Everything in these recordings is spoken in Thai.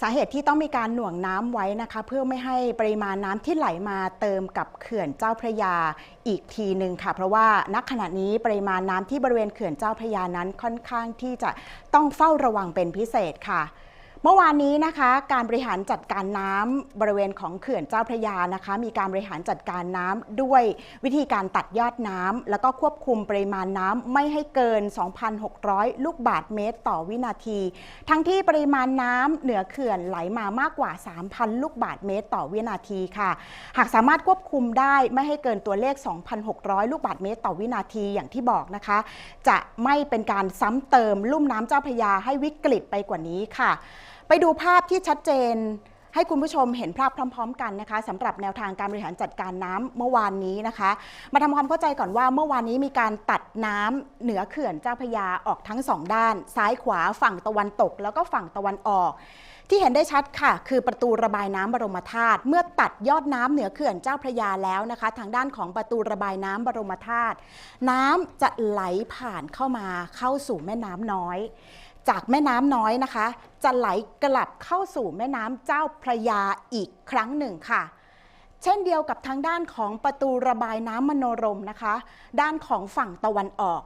สาเหตุที่ต้องมีการหน่วงน้ำไว้นะคะ เพื่อไม่ให้ปริมาณน้ำที่ไหลมาเติมกับเขื่อนเจ้าพระยาอีกทีหนึ่งค่ะ เพราะว่าณขณะนี้ปริมาณน้ำที่บริเวณเขื่อนเจ้าพระยานั้นค่อนข้างที่จะต้องเฝ้าระวังเป็นพิเศษค่ะ เมื่อวานนี้นะคะการบริหารจัดการน้ำบริเวณของเขื่อนเจ้าพระยานะคะ มีการบริหารจัดการน้ำด้วยวิธีการตัดยอดน้ำแล้วก็ควบคุมปริมาณน้ำไม่ให้เกิน 2,600 ลูกบาศก์เมตรต่อวินาที ทั้งที่ปริมาณน้ำเหนือเขื่อนไหลมามากกว่า 3,000 ลูกบาศก์เมตรต่อวินาทีค่ะ หากสามารถควบคุมได้ไม่ให้เกินตัวเลข 2,600 ลูกบาศก์เมตรต่อวินาทีอย่างที่บอกนะคะ จะไม่เป็นการซ้ำเติมลุ่มน้ำเจ้าพระยาให้วิกฤตไปกว่านี้ค่ะ ไปดูภาพที่ชัดเจน ให้คุณผู้ชมเห็นภาพพร้อม ๆ กันนะคะสำหรับแนวทางการบริหารจัดการน้ำเมื่อวานนี้นะคะ มาทำความเข้าใจก่อนว่าเมื่อวานนี้มีการตัดน้ำเหนือเขื่อนเจ้าพยาออกทั้งสองด้าน ซ้ายขวาฝั่งตะวันตก แล้วก็ฝั่งตะวันออกที่เห็นได้ชัดค่ะ คือประตูระบายน้ำบรมธาตุเมื่อตัดยอดน้ำเหนือเขื่อนเจ้าพระยาแล้วนะคะ ทางด้านของประตูระบายน้ำบรมธาตุน้ำจะไหลผ่านเข้ามาเข้าสู่แม่น้ำน้อย จากแม่น้ำน้อยนะคะ จะไหลกลับเข้าสู่แม่น้ำเจ้าพระยาอีกครั้งหนึ่งค่ะ เช่นเดียวกับทางด้านของประตูระบายน้ำมโนรมนะคะ ด้านของฝั่งตะวันออก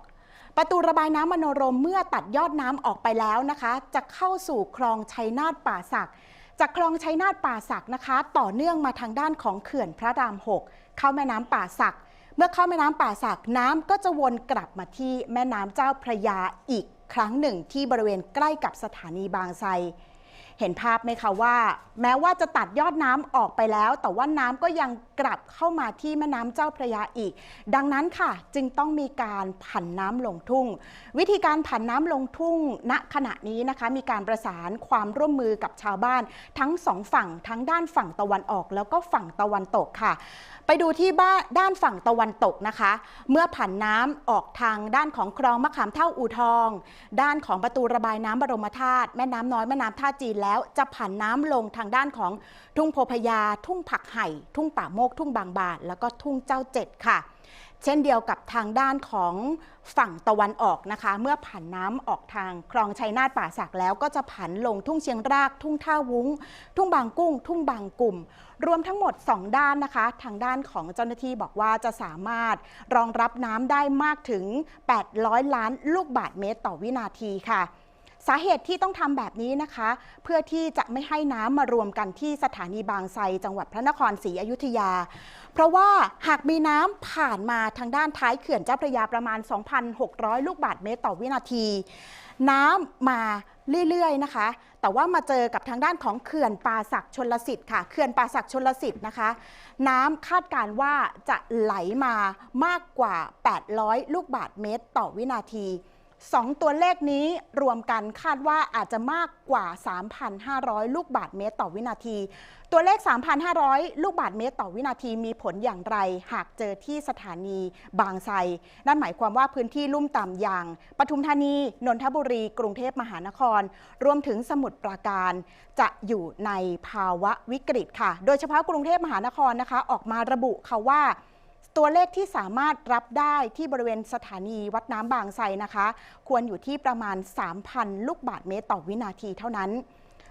ประตูระบายน้ำมโนรมเมื่อตัดยอดน้ำออกไปแล้วนะคะ จะเข้าสู่คลองชัยนาทป่าสักจากคลองชัยนาทป่าสักนะคะ ต่อเนื่องมาทางด้านของเขื่อนพระรามหกเข้าแม่น้ำป่าสักเมื่อเข้าแม่น้ำป่าสักน้ำก็จะวนกลับมาที่แม่น้ำเจ้าพระยาอีก ครั้งหนึ่งที่บริเวณใกล้กับสถานีบางไทรเห็นภาพไหมคะว่า แม้ว่าจะตัดยอดน้ำออกไปแล้ว แต่ว่าน้ำก็ยังกลับเข้ามาที่แม่น้ำเจ้าพระยาอีก ดังนั้นค่ะ จึงต้องมีการผันน้ำลงทุ่ง วิธีการผันน้ำลงทุ่ง ณขณะนี้นะคะ มีการประสานความร่วมมือกับชาวบ้าน ทั้งสองฝั่งทั้งด้านฝั่งตะวันออก แล้วก็ฝั่งตะวันตกค่ะ ไปดูที่บ้านด้านฝั่งตะวันตกนะคะ เมื่อผ่านน้ำออกทางด้านของคลองมะขามเท่าอู่ทอง ด้านของประตูระบายน้ำบรมธาตุแม่น้ำน้อยแม่น้ำท่าจีนแล้ว จะผ่านน้ำลงทางด้านของทุ่งโพพยา ทุ่งผักไห่ ทุ่งป่าโมก ทุ่งบางบานแล้วก็ทุ่งเจ้าเจ็ดค่ะ เช่นเดียวกับทางด้านของฝั่งตะวันออกนะคะ เมื่อผันน้ำออกทางคลองชัยนาทป่าสักแล้วก็จะผันลงทุ่งเชียงราก ทุ่งท่าวุ้ง ทุ่งบางกุ้ง ทุ่งบางกลุ่ม รวมทั้งหมด 2 ด้านนะคะ ทางด้านของเจ้าหน้าที่บอกว่าจะสามารถรองรับน้ำได้มากถึง 800 ล้านลูกบาศก์เมตรต่อวินาทีค่ะ สาเหตุที่ต้องทำแบบนี้นะคะ เพื่อที่จะไม่ให้น้ำมารวมกันที่สถานีบางไทรจังหวัดพระนครศรีอยุธยา เพราะว่าหากมีน้ำผ่านมาทางด้านท้ายเขื่อนเจ้าพระยาประมาณ 2,600 ลูกบาศก์เมตรต่อวินาที น้ำมาเรื่อยๆนะคะ แต่ว่ามาเจอกับทางด้านของเขื่อนป่าศักด์ชนลสิทธิ์ค่ะ เขื่อนป่าศักด์ชนลสิทธิ์นะคะ น้ำคาดการณ์ว่าจะไหลมามากกว่า 800 ลูกบาศก์เมตรต่อวินาที สองตัวเลขนี้รวมกันคาดว่าอาจจะมากกว่า 3,500 ลูกบาศก์เมตรต่อวินาที ตัวเลข 3,500 ลูกบาศก์เมตรต่อวินาทีมีผลอย่างไร หากเจอที่สถานีบางไทรนั่นหมายความว่าพื้นที่ลุ่มต่ำอย่างปทุมธานี นนทบุรี กรุงเทพมหานคร รวมถึงสมุทรปราการ จะอยู่ในภาวะวิกฤตค่ะ โดยเฉพาะกรุงเทพมหานครนะคะ ออกมาระบุค่ะว่า ตัวเลขที่สามารถรับได้ที่บริเวณสถานีวัดน้ำบางไทรนะคะ ควรอยู่ที่ประมาณ 3,000 ลูกบาศก์เมตรต่อวินาทีเท่านั้น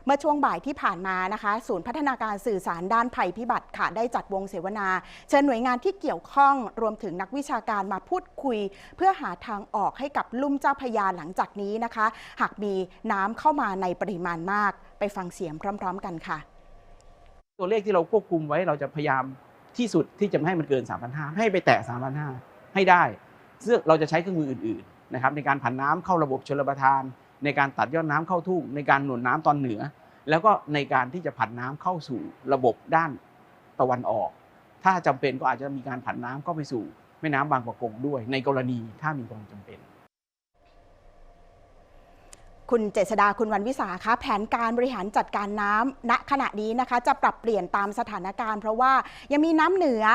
เมื่อช่วงบ่ายที่ผ่านมานะคะ ศูนย์พัฒนาการสื่อสารด้านภัยพิบัติค่ะ ได้จัดวงเสวนา เชิญหน่วยงานที่เกี่ยวข้องรวมถึงนักวิชาการมาพูดคุย เพื่อหาทางออกให้กับลุ่มเจ้าพยาหลังจากนี้นะคะ หากมีน้ำเข้ามาในปริมาณมาก ไปฟังเสียงพร้อม ๆ กันค่ะ ตัวเลขที่เราควบคุมไว้เราจะพยายาม ที่สุดที่จะไม่ให้มันเกิน 3,500 ให้ไปแตะ 3,500 ให้ได้ซึ่งเราจะใช้เครื่องมืออื่นๆนะครับในการผันน้ำเข้าระบบชลประทาน ในการตัดยอดน้ำเข้าทุ่งในการหนุนน้ำตอนเหนือ แล้วก็ในการที่จะผันน้ำเข้าสู่ระบบด้านตะวันออก ถ้าจำเป็นก็อาจจะมีการผันน้ำเข้าไปสู่แม่น้ำบางประกงด้วย ในกรณีถ้ามีความจำเป็น คุณเจษดาคุณวันวิสาคะแผนการบริหารจัดการน้ำณขณะนี้นะคะ จะปรับเปลี่ยนตามสถานการณ์ เพราะว่ายังมีน้ำเหนือ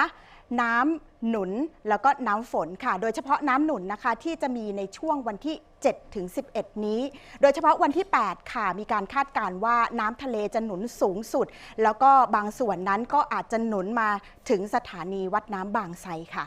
น้ำหนุนแล้วก็น้ำฝนค่ะ โดยเฉพาะน้ำหนุนนะคะที่จะมีในช่วงวันที่7ถึง11 นี้ โดยเฉพาะวันที่ 8 ค่ะ มีการคาดการณ์ว่าน้ำทะเลจะหนุนสูงสุด แล้วก็บางส่วนนั้นก็อาจจะหนุนมาถึงสถานีวัดน้ำบางไทรค่ะ